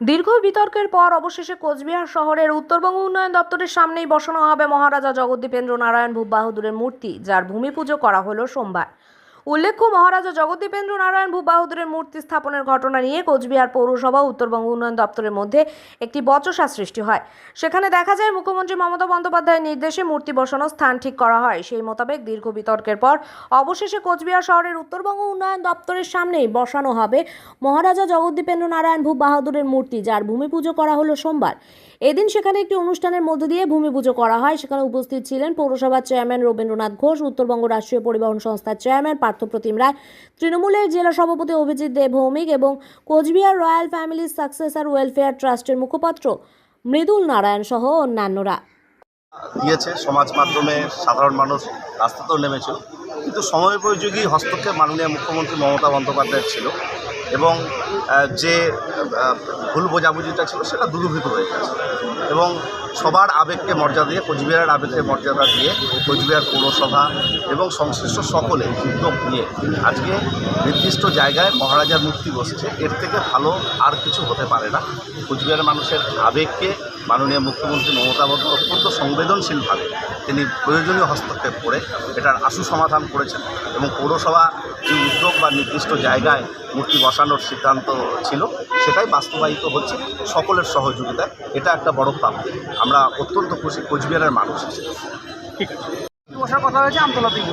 দীর্ঘ বিতর্কের পর অবশেষে কোচবিহার শহরের উত্তরবঙ্গ উন্নয়ন দপ্তরের সামনেই বসানো হবে মহারাজা জগদ্দীপেন্দ্র নারায়ণ ভূপ বাহাদুরের মূর্তি, যার ভূমি পুজো করা হলো সোমবার। উল্লেখ্য, মহারাজা জগদ্দীপেন্দ্র নারায়ণ ভূপ বাহাদুরের মূর্তি স্থাপনের ঘটনা নিয়ে কোচবিহার পৌরসভা উত্তরবঙ্গ উন্নয়ন দপ্তরের মধ্যে একটি বচসা সৃষ্টি হয়। সেখানে দেখা যায়, মুখ্যমন্ত্রী মমতা বন্দ্যোপাধ্যায়ের নির্দেশে মূর্তি বসানোর স্থান ঠিক করা হয়। সেই মোতাবেক দীর্ঘ বিতর্কের পর অবশেষে কোচবিহার শহরের উত্তরবঙ্গ উন্নয়ন দপ্তরের সামনেই বসানো হবে মহারাজা জগদ্দীপেন্দ্র নারায়ণ ভূপ বাহাদুরের মূর্তি, যার ভূমি পুজো করা হলো সোমবার। এদিন সেখানে একটি অনুষ্ঠানের মধ্য দিয়ে ভূমি পুজো করা হয়। সেখানে উপস্থিত ছিলেন পৌরসভার চেয়ারম্যান রবীন্দ্রনাথ ঘোষ, উত্তরবঙ্গ রাষ্ট্রীয় পরিবহন সংস্থার চেয়ারম্যান পার্থপ্রতিম রায় তৃণমূলের জেলা সভাপতি অভিজিৎ দেব ভৌমিক এবং Cooch Behar royal family successor welfare ট্রাস্টের মুখপাত্র মৃদুল নারায়ণ সহ অন্যান্যরা। দিয়েছে, সমাজ মাধ্যমে সাধারণ মানুষ রাস্তাতেও নেমেছিল। কিন্তু সময়োপযোগী হস্তক্ষেপ মাননীয় মুখ্যমন্ত্রী মমতা বন্দ্যোপাধ্যায়ের ছিল। এবং যে ভুল বোঝাবুঝিটা ছিল সেটা দূরভূত হয়ে গেছে। এবং সবার আবেগকে মর্যাদা দিয়ে, কোচবিহারের আবেগকে মর্যাদা দিয়ে কোচবিহার পৌরসভা এবং সংশ্লিষ্ট সকলে উদ্যোগ নিয়ে আজকে নির্দিষ্ট জায়গায় মহারাজার মুক্তি বসছে। এর থেকে ভালো আর কিছু হতে পারে না। কোচবিহারের মানুষের আবেগকে মাননীয় মুখ্যমন্ত্রী মমতা বন্দ্যোপাধ্যায় অত্যন্ত সংবেদনশীলভাবে তিনি প্রয়োজনীয় হস্তক্ষেপ করে এটার আশু সমাধান করেছেন এবং পৌরসভা যে উদ্যোগ বা নির্দিষ্ট জায়গায় মূর্তি বসানোর সিদ্ধান্ত ছিল, সেটাই বাস্তবায়িত হচ্ছে সকলের সহযোগিতায়। এটা একটা বড় প্রাপ্তি আমরা অত্যন্ত খুশি, কোচবিহারের মানুষ হিসেবে। বসার কথা হয়েছে, আমতলাতেই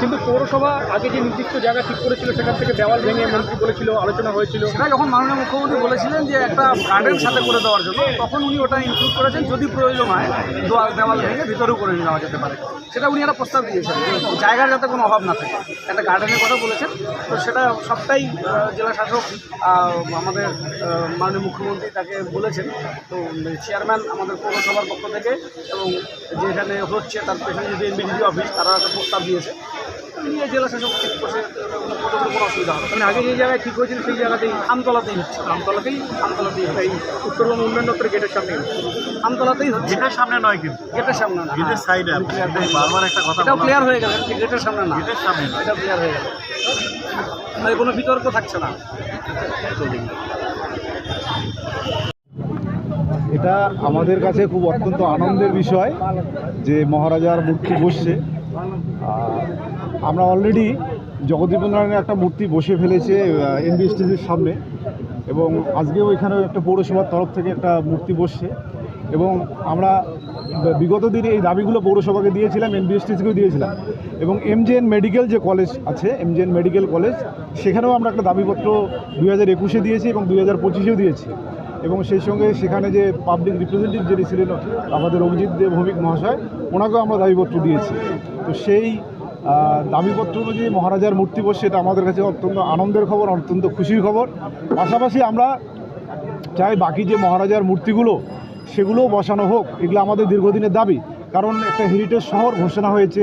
কিন্তু পৌরসভা আগে যে নির্দিষ্ট জায়গা ঠিক করেছিল, সেখান থেকে দেওয়াল ভেঙে মন্ত্রী বলেছিল, আলোচনা হয়েছিল। সেটা যখন মাননীয় মুখ্যমন্ত্রী বলেছিলেন যে একটা গার্ডেন সাথে করে দেওয়ার জন্য, তখন উনি ওটা ইনক্লুড করেছেন, যদি প্রয়োজন হয়, দোয়াল, দেওয়াল ভেঙে ভিতরেও করে নেওয়া যেতে পারে। সেটা উনি একটা প্রস্তাব দিয়েছেন। জায়গার যাতে কোনো অভাব না থাকে, একটা গার্ডেনের কথা বলেছেন। তো সেটা সবটাই জেলা শাসক আমাদের মাননীয় মুখ্যমন্ত্রী তাকে বলেছেন। তো চেয়ারম্যান আমাদের পৌরসভার পক্ষ থেকে এবং যেখানে হচ্ছে তার পেছনে যে এমবিডি অফিস তারা একটা প্রস্তাব দিয়েছে। নিয়ে জেলা শাসক কোনো অসুবিধা হবে মানে আগে যে জায়গায় ঠিক হয়েছিল সেই জায়গাতেই আমতলাতেই হচ্ছে। আমতলাতেই আমতলাতেই এই উত্তরবঙ্গ উন্নয়ন দপ্তরের গেটের সামনে আমতলাতেই হচ্ছে। গেটের সামনে নয় কিন্তু। গেটের সামনে না। গেটের সাইডে বারবার একটা কথা বলা ক্লিয়ার হয়ে গেল গেটের সামনে না। গেটের সামনে এটা ক্লিয়ার হয়ে গেল তাই কোনো বিতর্ক থাকছে না। এটা আমাদের কাছে খুব অত্যন্ত আনন্দের বিষয় যে মহারাজার মূর্তি বসছে। আর আমরা অলরেডি জগদীপ নারায়ণের একটা মূর্তি বসে ফেলেছে এনবিএসটিসির সামনে। এবং আজকেও এখানেও একটা পৌরসভার তরফ থেকে একটা মূর্তি বসছে। এবং আমরা বিগত দিনে এই দাবিগুলো পৌরসভাকে দিয়েছিলাম এনবিএসটিসিকেও দিয়েছিলাম। এবং এমজেএন মেডিকেল যে কলেজ আছে এমজেএন মেডিকেল কলেজ সেখানেও আমরা একটা দাবিপত্র দুই হাজার একুশে দিয়েছি এবং দুই হাজার পঁচিশেও দিয়েছি। এবং সেই সঙ্গে সেখানে যে পাবলিক রিপ্রেজেন্টেটিভ যিনি ছিলেন, আমাদের অভিজিৎ দেব ভৌমিক মহাশয়, ওনাকেও আমরা দাবিপত্র দিয়েছি। তো সেই দাবিপত্র অনুযায়ী মহারাজার মূর্তি বসছে এটা আমাদের কাছে অত্যন্ত আনন্দের খবর, অত্যন্ত খুশির খবর। পাশাপাশি আমরা চাই বাকি যে মহারাজার মূর্তিগুলো, সেগুলোও বসানো হোক। এগুলো আমাদের দীর্ঘদিনের দাবি। কারণ একটা হেরিটেজ শহর ঘোষণা হয়েছে।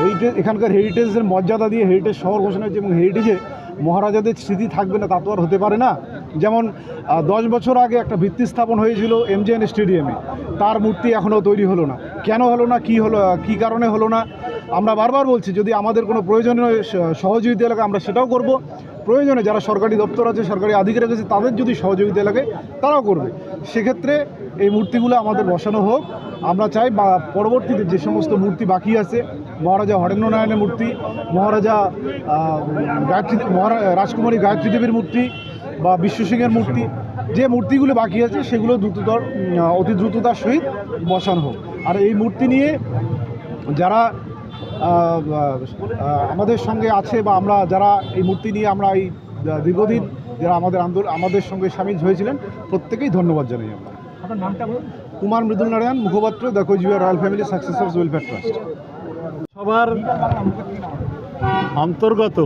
হেরিটেজ এখানকার হেরিটেজের মর্যাদা দিয়ে হেরিটেজ শহর ঘোষণা হয়েছে এবং হেরিটেজে মহারাজাদের স্মৃতি থাকবে না, তা তো আর হতে পারে না। যেমন দশ বছর আগে একটা ভিত্তি স্থাপন হয়েছিল এমজিএন স্টেডিয়ামে। তার মূর্তি এখনও তৈরি হলো না। কেন হলো না? কি হলো কী কারণে হলো না? আমরা বারবার বলছি, যদি আমাদের কোনো প্রয়োজনীয় সহযোগিতা লাগে, আমরা সেটাও করব। প্রয়োজনে যারা সরকারি দপ্তর আছে, সরকারি আধিকারিক আছে, তাদের যদি সহযোগিতা লাগে, তারাও করবে। সেক্ষেত্রে এই মূর্তিগুলো আমাদের বসানো হোক। আমরা চাই বা, পরবর্তীতে যে সমস্ত মূর্তি বাকি আছে, মহারাজা হরেন্দ্র নারায়ণের মূর্তি, মহারাজা গায়ত্রী মহারা, রাজকুমারী গায়ত্রী দেবীর মূর্তি বা বিশ্ব সিংহের মূর্তি, যে মূর্তিগুলো বাকি আছে, সেগুলো দ্রুততর অতি দ্রুততার সহিত বসানো হোক। আর এই মূর্তি নিয়ে যারা আমাদের সঙ্গে আছে বা আমরা যারা এই মূর্তি নিয়ে আমরা এই দীর্ঘদিন যারা আমাদের আন্দোলন আমাদের সঙ্গে সামিল হয়েছিলেন প্রত্যেকেই ধন্যবাদ জানাই আমরা। আপনার নামটা বলুন। কুমার মৃদুল নারায়ণ মুখপাত্র the Cooch Behar royal family successors welfare trust সবার অন্তর্গত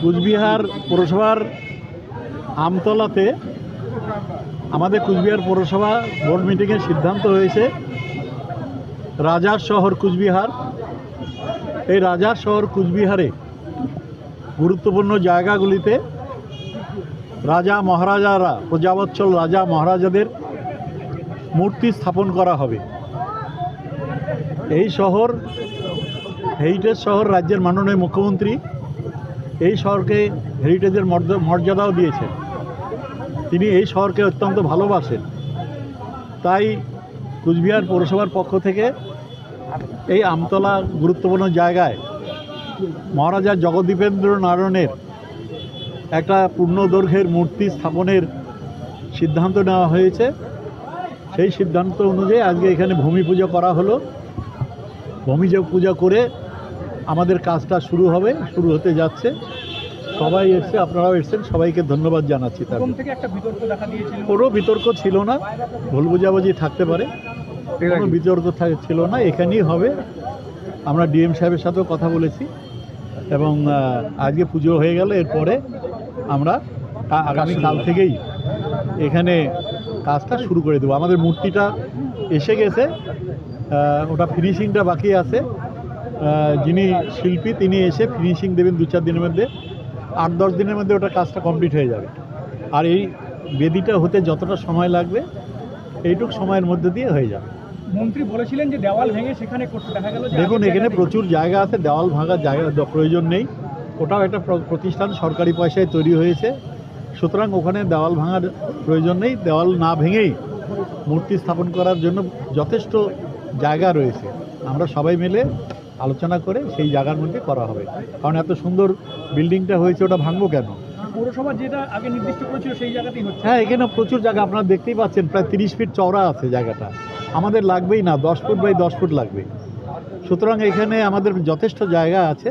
কুচবিহার পৌরসভার আমতলাতে আমাদের কুচবিহার পৌরসভা বোর্ড মিটিংয়ের সিদ্ধান্ত হয়েছে। রাজার শহর কুচবিহার। এই রাজার শহর কুচবিহারে গুরুত্বপূর্ণ জায়গাগুলিতে রাজা মহারাজারা প্রজাবৎসল রাজা মহারাজাদের মূর্তি স্থাপন করা হবে। এই শহর হেরিটেজ শহর রাজ্যের মাননীয় মুখ্যমন্ত্রী এই শহরকে হেরিটেজের মর্য- মর্যাদাও দিয়েছেন। তিনি এই শহরকে অত্যন্ত ভালোবাসেন। তাই কুচবিহার পৌরসভার পক্ষ থেকে এই আমতলা গুরুত্বপূর্ণ জায়গায় মহারাজা জগদীপেন্দ্র নারায়ণের একটা পূর্ণ দৈর্ঘ্যের মূর্তি স্থাপনের সিদ্ধান্ত নেওয়া হয়েছে। সেই সিদ্ধান্ত অনুযায়ী আজকে এখানে ভূমি পূজা করা হলো। ভূমি পূজা করে আমাদের কাজটা শুরু হবে শুরু হতে যাচ্ছে। সবাই এসছে আপনারাও এসছেন সবাইকে ধন্যবাদ জানাচ্ছি তার কোনো বিতর্ক ছিল না ভুল বুঝাবুঝি থাকতে পারে। কোনো বিতর্ক থাক- ছিল না এখানেই হবে। আমরা ডিএম সাহেবের সাথেও কথা বলেছি এবং আজকে পুজো হয়ে গেল এরপরে আমরা আগামী কাল থেকেই এখানে কাজটা শুরু করে দেবো। আমাদের মূর্তিটা এসে গেছে ওটা ফিনিশিংটা বাকি আছে। যিনি শিল্পী তিনি এসে ফিনিশিং দেবেন দু চার দিনের মধ্যে। আট দশ দিনের মধ্যে ওটা কাজটা কমপ্লিট হয়ে যাবে। আর এই বেদিটা হতে যতটা সময় লাগবে এইটুক সময়ের মধ্যে দিয়ে হয়ে যাবে। মন্ত্রী বলেছিলেন যে দেওয়াল ভেঙে সেখানে করতে। দেখা গেল দেখুন এখানে প্রচুর জায়গা আছে দেওয়াল ভাঙার জায়গা প্রয়োজন নেই। ওটাও একটা প্রতিষ্ঠান সরকারি পয়সায় তৈরি হয়েছে। সুতরাং ওখানে দেওয়াল ভাঙার প্রয়োজন নেই। দেওয়াল না ভেঙেই মূর্তি স্থাপন করার জন্য যথেষ্ট জায়গা রয়েছে। আমরা সবাই মিলে আলোচনা করে সেই জায়গার মধ্যে করা হবে। কারণ এত সুন্দর বিল্ডিংটা হয়েছে ওটা ভাঙবো কেন? পৌরসভা যেটা আগে নির্দিষ্ট করেছিল সেই জায়গাতেই হচ্ছে। হ্যাঁ এখানে প্রচুর জায়গা আপনারা দেখতেই পাচ্ছেন প্রায় তিরিশ ফিট চওড়া আছে জায়গাটা। আমাদের লাগবেই না, দশ ফুট বাই দশ ফুট লাগবে সুতরাং এখানে আমাদের যথেষ্ট জায়গা আছে।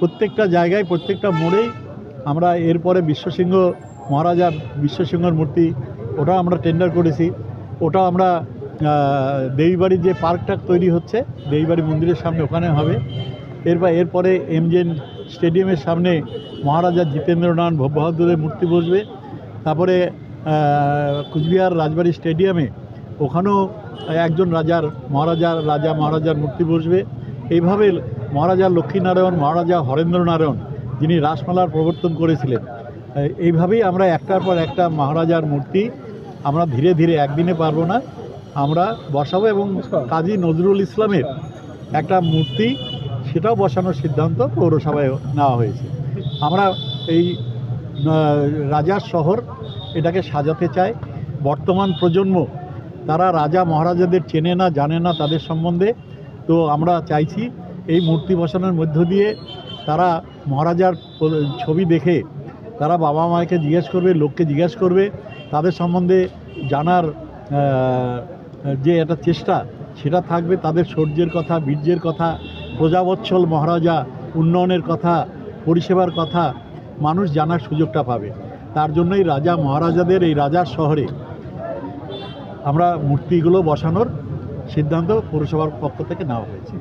প্রত্যেকটা জায়গায়, প্রত্যেকটা মোড়েই আমরা এরপরে বিশ্বসিংহ, মহারাজার বিশ্বসিংহর মূর্তি ওটাও আমরা টেন্ডার করেছি। ওটা আমরা দেবীবাড়ির যে পার্কটা তৈরি হচ্ছে, দেবীবাড়ি মন্দিরের সামনে ওখানে হবে। এরপর, এরপরে এমজেন স্টেডিয়ামের সামনে মহারাজা জিতেন্দ্রনাথ বাহাদুরের মূর্তি বসবে। তারপরে কুচবিহার রাজবাড়ি স্টেডিয়ামে ওখানেও একজন রাজার মহারাজার রাজা মহারাজার মূর্তি বসবে। এইভাবে মহারাজা লক্ষ্মীনারায়ণ মহারাজা হরেন্দ্র নারায়ণ যিনি রাসমালার প্রবর্তন করেছিলেন এইভাবেই আমরা একটার পর একটা মহারাজার মূর্তি আমরা ধীরে ধীরে একদিনে পারব না। আমরা বসাবো এবং কাজী নজরুল ইসলামের একটা মূর্তি সেটাও বসানোর সিদ্ধান্ত পৌরসভায় নেওয়া হয়েছে। আমরা এই রাজার শহর এটাকে সাজাতে চাই। বর্তমান প্রজন্ম তারা রাজা মহারাজাদের চেনে না, জানে না তাদের সম্বন্ধে। তো আমরা চাইছি এই মূর্তি বসানোর মধ্য দিয়ে তারা মহারাজার ছবি দেখে তারা বাবা মাকে জিজ্ঞেস করবে, লোককে জিজ্ঞেস করবে। তাদের সম্বন্ধে জানার যে একটা চেষ্টা, সেটা থাকবে তাদের শৌর্যের কথা, বীর্যের কথা, প্রজাবৎসল মহারাজা, উন্নয়নের কথা, পরিষেবার কথা। মানুষ জানার সুযোগটা পাবে। তার জন্যই রাজা মহারাজাদের এই রাজার শহরে আমরা মূর্তিগুলো বসানোর সিদ্ধান্ত পৌরসভার পক্ষ থেকে নেওয়া হয়েছে।